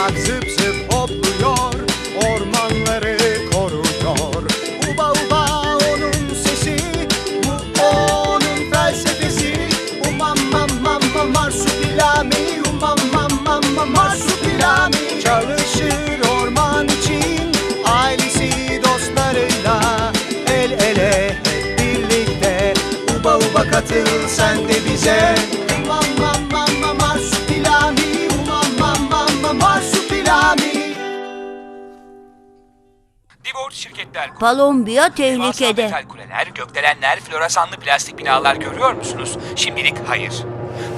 Toprak zıp zıp hopluyor Ormanları koruyor. Uba uba onun sesi Bu onun felsefesi. Umam mam mam mam marsupilami Umam mam mam mam marsupilami. Çalışır orman için Ailesi dostlarıyla El ele hep birlikte. Uba uba katıl sen de bize Divort şirketler Palombiya Devasa tehlikede. metal kuleler, gökdelenler, floresanlı plastik binalar görüyor musunuz? Şimdilik hayır.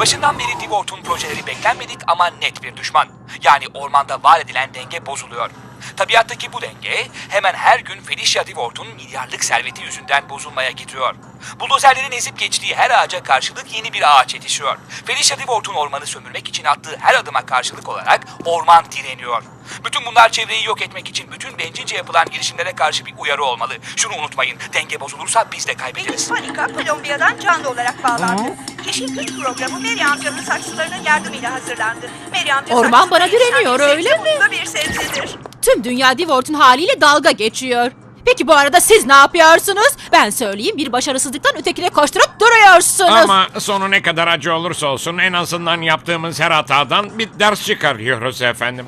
Başından beri Divort'un projeleri beklenmedik ama net bir düşman. Yani ormanda var edilen denge bozuluyor. Tabiattaki bu denge hemen her gün Felicia Divort'un milyarlık serveti yüzünden bozulmaya gidiyor. Buldozerlerin ezip geçtiği her ağaca karşılık yeni bir ağaç yetişiyor. Felicia Divort'un ormanı sömürmek için attığı her adıma karşılık olarak orman direniyor. Bütün bunlar çevreyi yok etmek için bütün bencilce yapılan girişimlere karşı bir uyarı olmalı. Şunu unutmayın, denge bozulursa biz de kaybederiz. Panika Kolombiya'dan canlı olarak bağlandı. Yeşil Güç programı Mary amcamın saksılarının yardımıyla hazırlandı. Mary amca Orman saksıları bana direniyor, yetişen öyle mi? mutlu bir sebzedir. Tüm dünya Divort'un haliyle dalga geçiyor. Peki bu arada siz ne yapıyorsunuz? Ben söyleyeyim bir başarısızlıktan ötekine koşturup duruyorsunuz. Ama sonu ne kadar acı olursa olsun en azından yaptığımız her hatadan bir ders çıkarıyoruz efendim.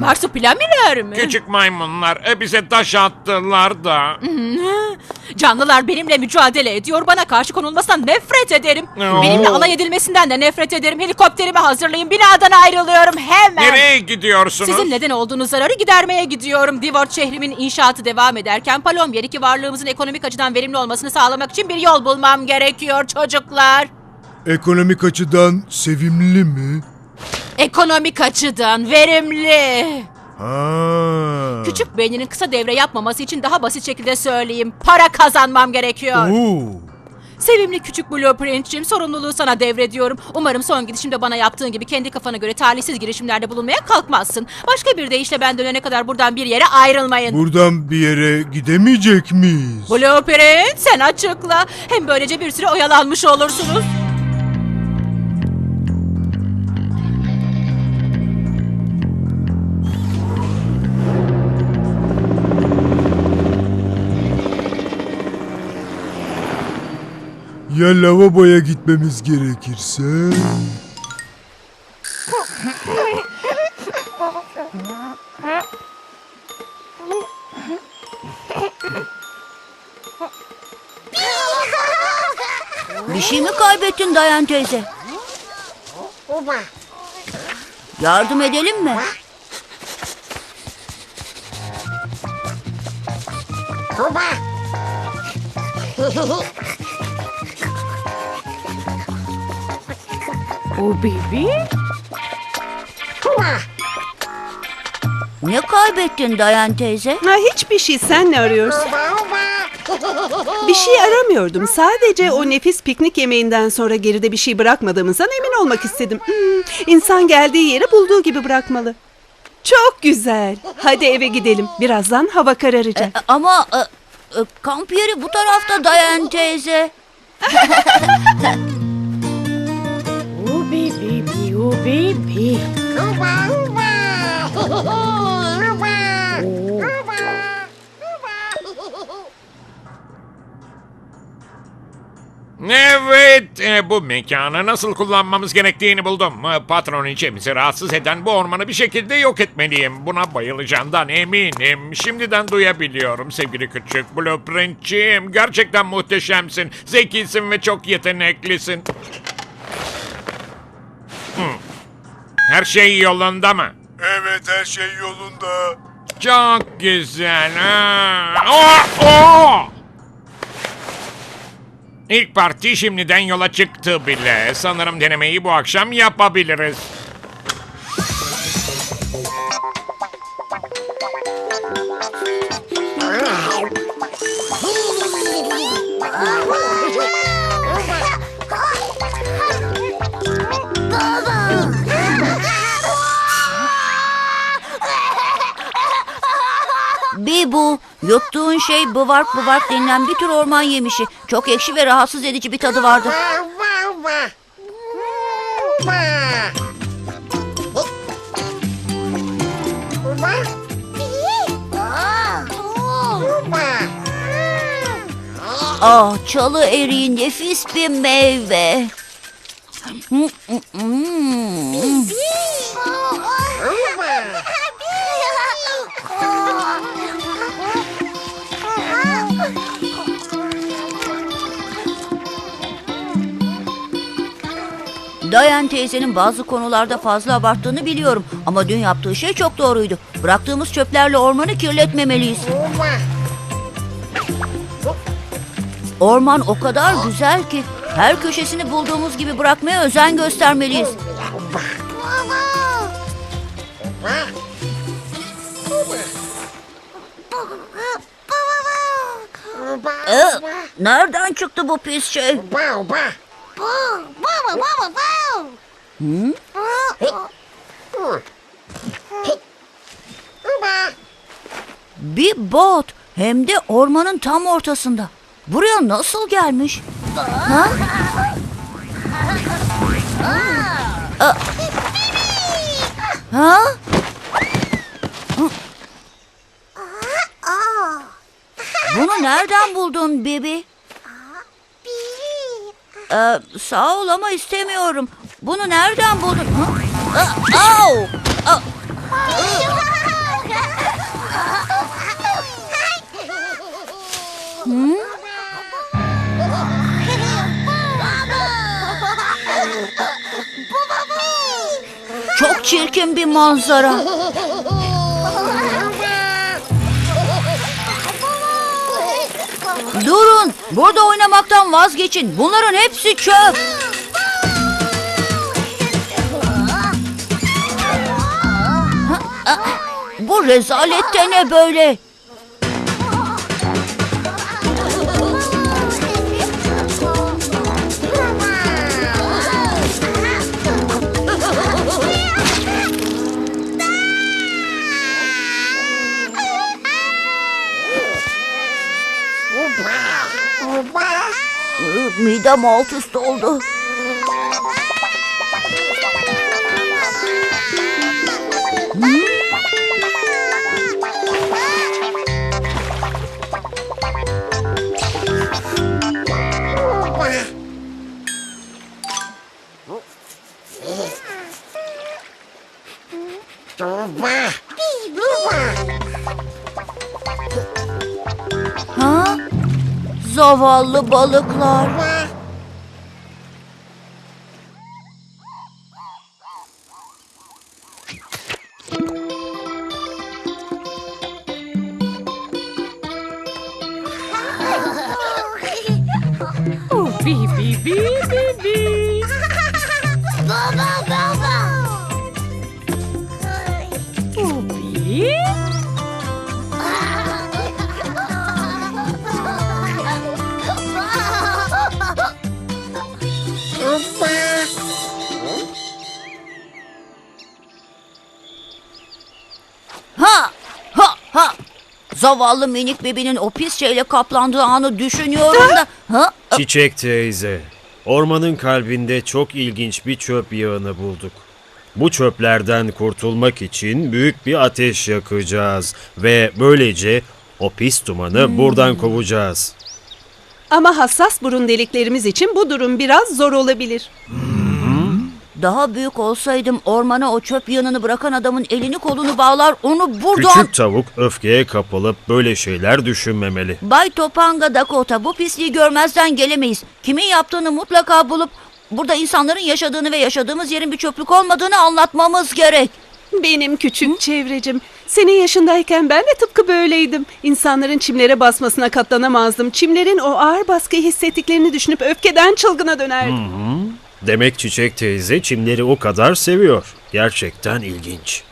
Marsupilamiler mi? Küçük maymunlar e, bize taş attılar da. Canlılar benimle mücadele ediyor. Bana karşı konulmasından nefret ederim. Oo. Benimle alay edilmesinden de nefret ederim. Helikopterimi hazırlayın. Binadan ayrılıyorum hemen. Nereye gidiyorsunuz? Sizin neden olduğunuz zararı gidermeye gidiyorum. Divort şehrimin inşaatı devam ederken Palombier'deki varlığımızın ekonomik açıdan verimli olmasını sağlamak için bir yol bulmam gerekiyor çocuklar. Ekonomik açıdan sevimli mi? Ekonomik açıdan verimli. Ha. Küçük beyninin kısa devre yapmaması için daha basit şekilde söyleyeyim. Para kazanmam gerekiyor. Oo. Sevimli küçük blueprintçim sorumluluğu sana devrediyorum. Umarım son gidişimde bana yaptığın gibi kendi kafana göre talihsiz girişimlerde bulunmaya kalkmazsın. Başka bir deyişle ben dönene kadar buradan bir yere ayrılmayın. Buradan bir yere gidemeyecek miyiz? Blueprint sen açıkla. Hem böylece bir süre oyalanmış olursunuz. Ya lavaboya gitmemiz gerekirse? Bir şey mi kaybettin Dayan teyze? Yardım edelim mi? O bebi? Ne kaybettin Dayan teyze? Ha, hiçbir şey sen ne arıyorsun? Bir şey aramıyordum. Sadece o nefis piknik yemeğinden sonra geride bir şey bırakmadığımızdan emin olmak istedim. Hmm, insan geldiği yeri bulduğu gibi bırakmalı. Çok güzel. Hadi eve gidelim. Birazdan hava kararacak. E, Ama e, e, kamp yeri bu tarafta Dayan teyze. Evet, e, bu mekanı nasıl kullanmamız gerektiğini buldum. E, Patron içimizi rahatsız eden bu ormanı bir şekilde yok etmeliyim. Buna bayılacağından eminim. Şimdiden duyabiliyorum sevgili küçük blueprintçim. Gerçekten muhteşemsin, zekisin ve çok yeteneklisin. Hı. Her şey yolunda mı? Evet her şey yolunda. Çok güzel. Ha. Oh, oh! İlk parti şimdiden yola çıktı bile. Sanırım denemeyi bu akşam yapabiliriz. Şey bu? Yuttuğun şey bıvark bıvark denilen bir tür orman yemişi. Çok ekşi ve rahatsız edici bir tadı vardı. Ah çalı eriği nefis bir meyve. Hmm, hmm, hmm. Dayan teyzenin bazı konularda fazla abarttığını biliyorum. Ama dün yaptığı şey çok doğruydu. Bıraktığımız çöplerle ormanı kirletmemeliyiz. Orman o kadar güzel ki her köşesini bulduğumuz gibi bırakmaya özen göstermeliyiz. Ee, nereden çıktı bu pis şey? Bir bot hem de ormanın tam ortasında. Buraya nasıl gelmiş? Ha? Ha? Bunu nereden buldun Bibi? Ee, sağ ol ama istemiyorum. Bunu nereden buldun? Aa, au! Aa! Çok çirkin bir manzara. Durun, burada oynamaktan vazgeçin. Bunların hepsi çöp. Bu rezalette ne böyle? Midem alt üst oldu. Ha? Zavallı balıklar. Zavallı minik bebinin o pis şeyle kaplandığı anı düşünüyorum da. Ha? Çiçek teyze, ormanın kalbinde çok ilginç bir çöp yığını bulduk. Bu çöplerden kurtulmak için büyük bir ateş yakacağız ve böylece o pis dumanı buradan kovacağız. Ama hassas burun deliklerimiz için bu durum biraz zor olabilir. Daha büyük olsaydım ormana o çöp yığınını bırakan adamın elini kolunu bağlar onu buradan... Küçük tavuk öfkeye kapılıp böyle şeyler düşünmemeli. Bay Topanga Dakota bu pisliği görmezden gelemeyiz. Kimin yaptığını mutlaka bulup burada insanların yaşadığını ve yaşadığımız yerin bir çöplük olmadığını anlatmamız gerek. Benim küçük çevrecim. Senin yaşındayken ben de tıpkı böyleydim. İnsanların çimlere basmasına katlanamazdım. Çimlerin o ağır baskıyı hissettiklerini düşünüp öfkeden çılgına dönerdim. Demek çiçek teyze çimleri o kadar seviyor. Gerçekten ilginç.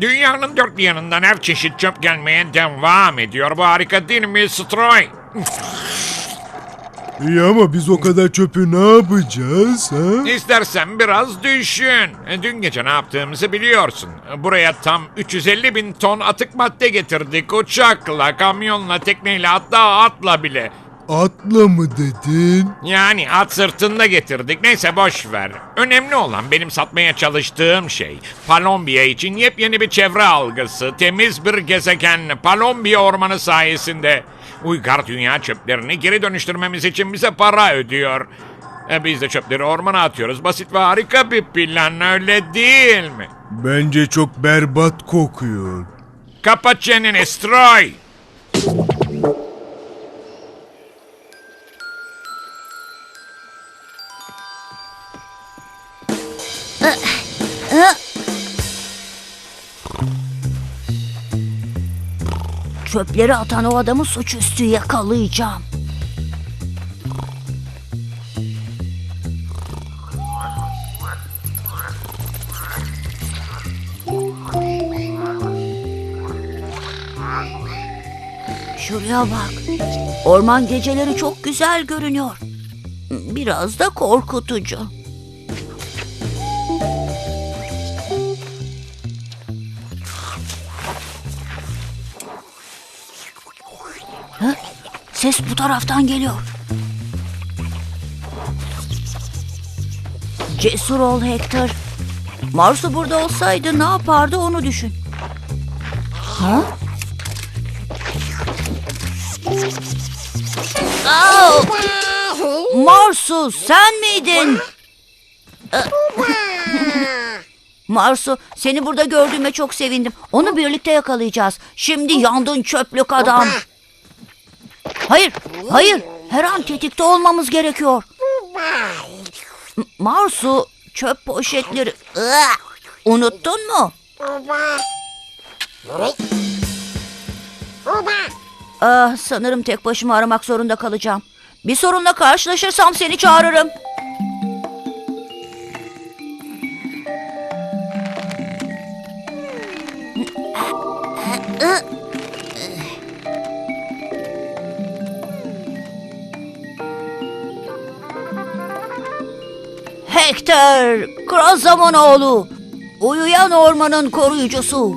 Dünyanın dört bir yanından her çeşit çöp gelmeye devam ediyor. Bu harika değil mi Stroy? İyi ama biz o kadar çöpü ne yapacağız ha? İstersen biraz düşün. Dün gece ne yaptığımızı biliyorsun. Buraya tam 350 bin ton atık madde getirdik. Uçakla, kamyonla, tekneyle hatta atla bile. Atla mı dedin? Yani at sırtında getirdik. Neyse boş ver. Önemli olan benim satmaya çalıştığım şey. Palombiya için yepyeni bir çevre algısı. Temiz bir gezegen. Palombiya ormanı sayesinde. Uygar dünya çöplerini geri dönüştürmemiz için bize para ödüyor. E biz de çöpleri ormana atıyoruz. Basit ve harika bir plan öyle değil mi? Bence çok berbat kokuyor. Kapat çeneni Stroy. Çöpleri atan o adamı suçüstü yakalayacağım. Şuraya bak. Orman geceleri çok güzel görünüyor. Biraz da korkutucu. Ses bu taraftan geliyor. Cesur ol Hector. Marsu burada olsaydı ne yapardı onu düşün. Ha? Marsu sen miydin? Marsu seni burada gördüğüme çok sevindim. Onu birlikte yakalayacağız. Şimdi yandın çöplük adam. Hayır, hayır. Her an tetikte olmamız gerekiyor. Marsu, çöp poşetleri. Iı, Unuttun mu? Ah, sanırım tek başıma aramak zorunda kalacağım. Bir sorunla karşılaşırsam seni çağırırım. Hector, Krazamon oğlu. Uyuyan ormanın koruyucusu.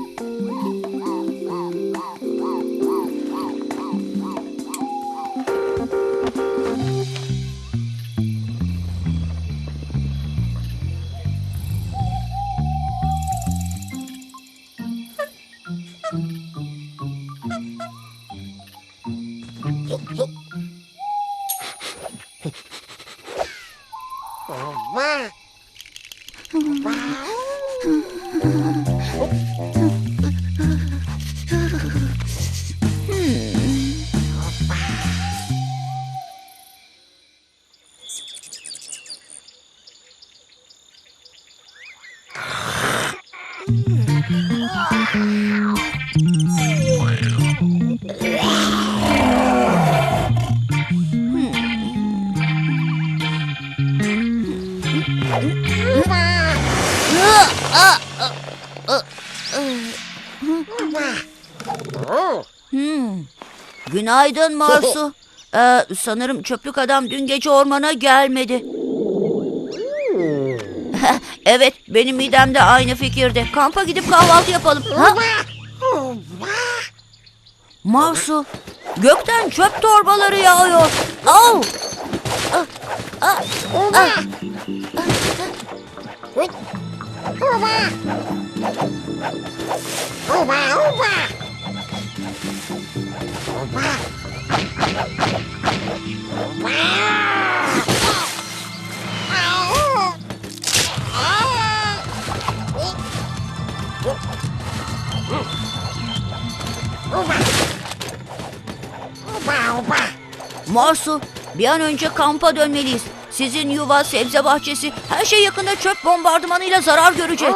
Günaydın Marsu. Ee, sanırım çöplük adam dün gece ormana gelmedi. evet, benim midem de aynı fikirde. Kampa gidip kahvaltı yapalım. Ha? Marsu, gökten çöp torbaları yağıyor. Au! Ah, ah, ah. Marsu, bir an önce kampa dönmeliyiz. Sizin yuva, sebze bahçesi, her şey yakında çöp bombardımanıyla zarar görecek.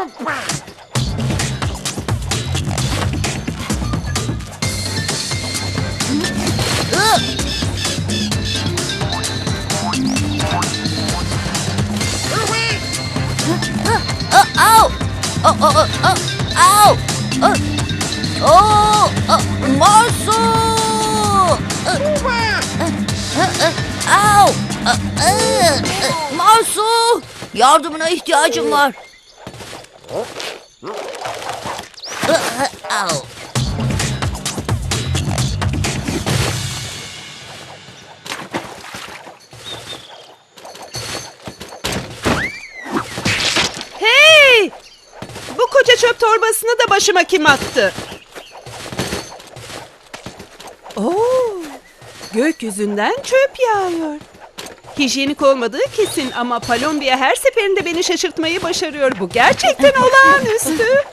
Au! Oh, oh, Au! Ah, Oh! Ah, Marsu! Au! Marsu! Yardımına ihtiyacım var. Au! Çöp torbasını da başıma kim attı? Oo, gökyüzünden çöp yağıyor. Hijyenik olmadığı kesin ama Palombiya her seferinde beni şaşırtmayı başarıyor. Bu gerçekten olağanüstü.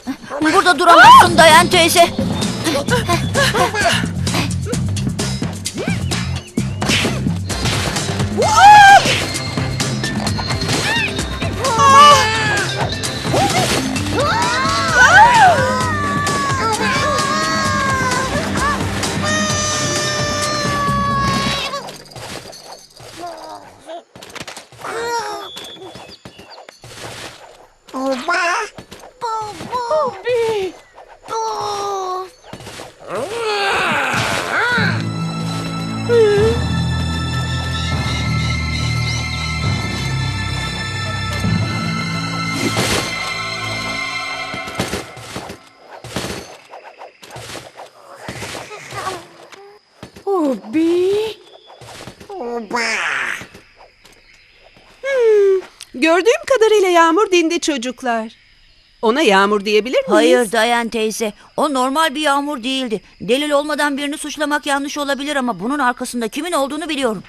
Burada duramazsın Dayan teyze. Gördüğüm kadarıyla yağmur dindi çocuklar. Ona yağmur diyebilir miyiz? Hayır Dayan teyze. O normal bir yağmur değildi. Delil olmadan birini suçlamak yanlış olabilir ama bunun arkasında kimin olduğunu biliyorum.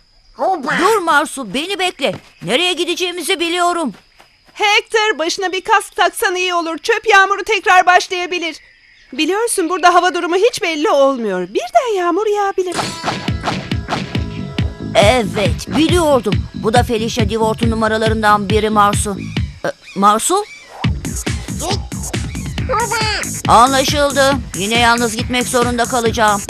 Dur Marsu beni bekle. Nereye gideceğimizi biliyorum. Hector başına bir kask taksan iyi olur. Çöp yağmuru tekrar başlayabilir. Biliyorsun burada hava durumu hiç belli olmuyor. Birden yağmur yağabilir. Evet biliyordum. Bu da Felicia Divort'un numaralarından biri Marsu. Ee, Marsu? Anlaşıldı. Yine yalnız gitmek zorunda kalacağım.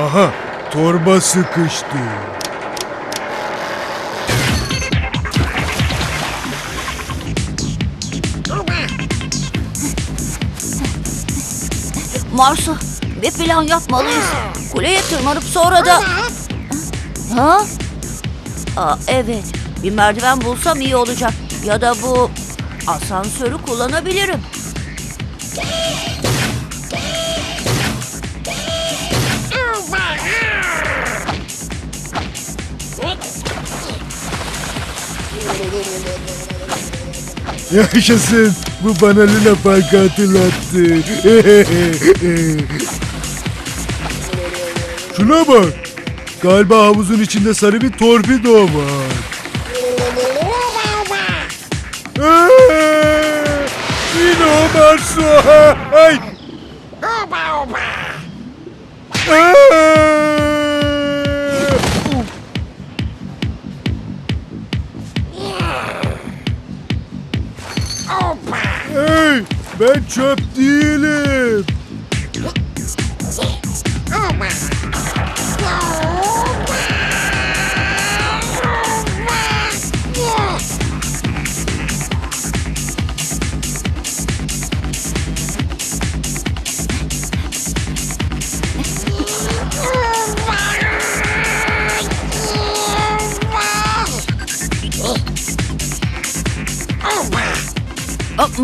Aha torba sıkıştı. Marsu bir plan yapmalıyız. Kuleye tırmanıp sonra da... Ha? Aa, evet bir merdiven bulsam iyi olacak. Ya da bu asansörü kullanabilirim. Yaşasın. Bu bana Luna Park'ı hatırlattı. Şuna bak. Galiba havuzun içinde sarı bir torpido var. Yine o Marsu. Ay. Aa! Ben çöp değilim.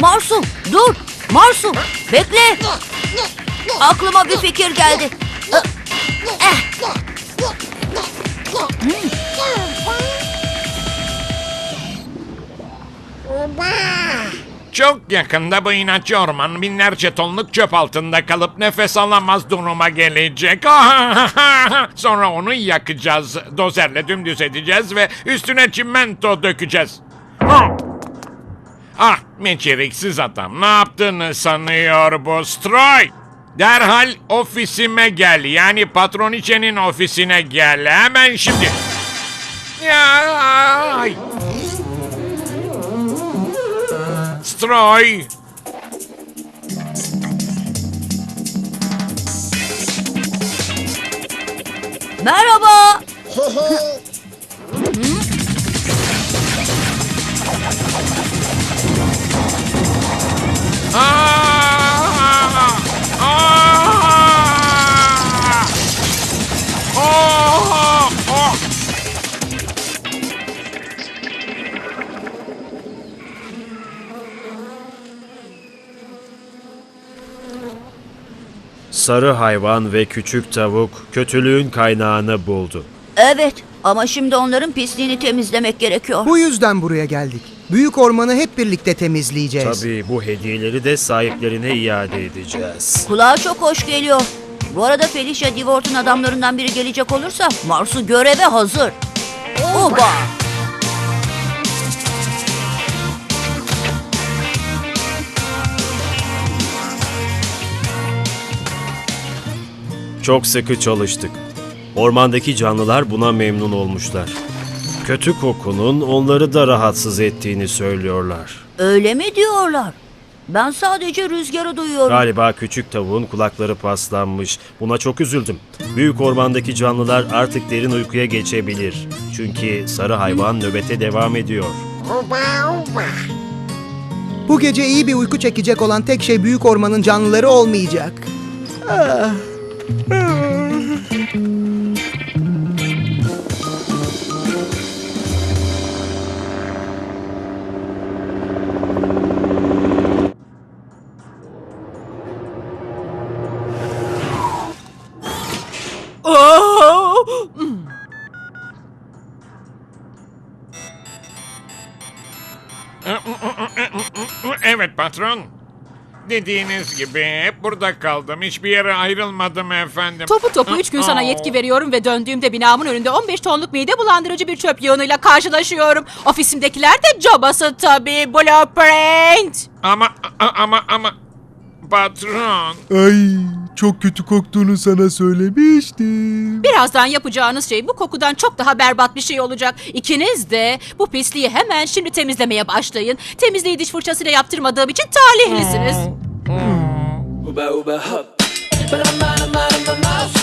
Marsu dur. Marsu bekle. Aklıma bir fikir geldi. Eh. Çok yakında bu inatçı orman binlerce tonluk çöp altında kalıp nefes alamaz duruma gelecek. Sonra onu yakacağız. Dozerle dümdüz edeceğiz ve üstüne çimento dökeceğiz. Ah beceriksiz adam ne yaptığını sanıyor bu Stroy. Derhal ofisime gel. Yani patroniçenin ofisine gel. Hemen şimdi. Ya, ay. Stroy. Merhaba. Sarı hayvan ve küçük tavuk kötülüğün kaynağını buldu. Evet ama şimdi onların pisliğini temizlemek gerekiyor. Bu yüzden buraya geldik. Büyük ormanı hep birlikte temizleyeceğiz. Tabii bu hediyeleri de sahiplerine iade edeceğiz. Kulağa çok hoş geliyor. Bu arada Felicia Divort'un adamlarından biri gelecek olursa Mars'u göreve hazır. Oba! Çok sıkı çalıştık. Ormandaki canlılar buna memnun olmuşlar. Kötü kokunun onları da rahatsız ettiğini söylüyorlar. Öyle mi diyorlar? Ben sadece rüzgarı duyuyorum. Galiba küçük tavuğun kulakları paslanmış. Buna çok üzüldüm. Büyük ormandaki canlılar artık derin uykuya geçebilir. Çünkü sarı hayvan nöbete devam ediyor. Bu gece iyi bir uyku çekecek olan tek şey büyük ormanın canlıları olmayacak. Evet patron. Dediğiniz gibi hep burada kaldım. Hiçbir yere ayrılmadım efendim. Topu topu 3 gün sana yetki veriyorum ve döndüğümde binamın önünde 15 tonluk mide bulandırıcı bir çöp yığınıyla karşılaşıyorum. Ofisimdekiler de cabası tabii. Blueprint. Ama ama ama patron. Ay çok kötü koktuğunu sana söylemiştim. Birazdan yapacağınız şey bu kokudan çok daha berbat bir şey olacak. İkiniz de bu pisliği hemen şimdi temizlemeye başlayın. Temizliği diş fırçasıyla yaptırmadığım için talihlisiniz. Uba uba hop. But I'm out of my mouse.